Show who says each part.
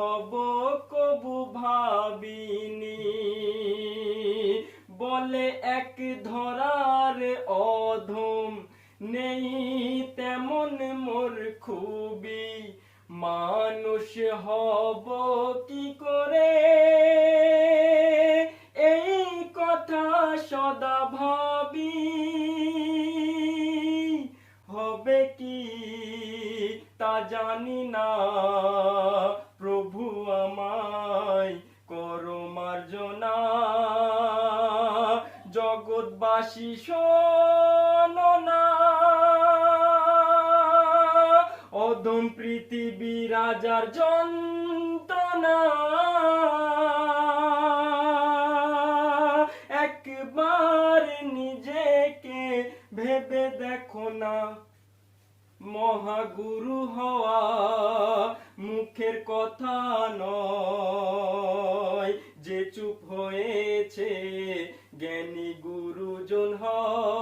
Speaker 1: হব কবু ভাবিনি। বলে এক ধরার অধম নেই তেমন মোর খুবই। মানুষ হব কি করে? এই কথা সদা ভাবি। হবে কি তা জানি না। জগৎবাসী অধম পৃথিবী রাজার যন্ত্রণা। একবার নিজেকে ভেবে দেখো না। মহাগুরু হওয়া মুখের কথা নয়। যে চুপ হয়েছে জ্ঞানী গুরুজন হয়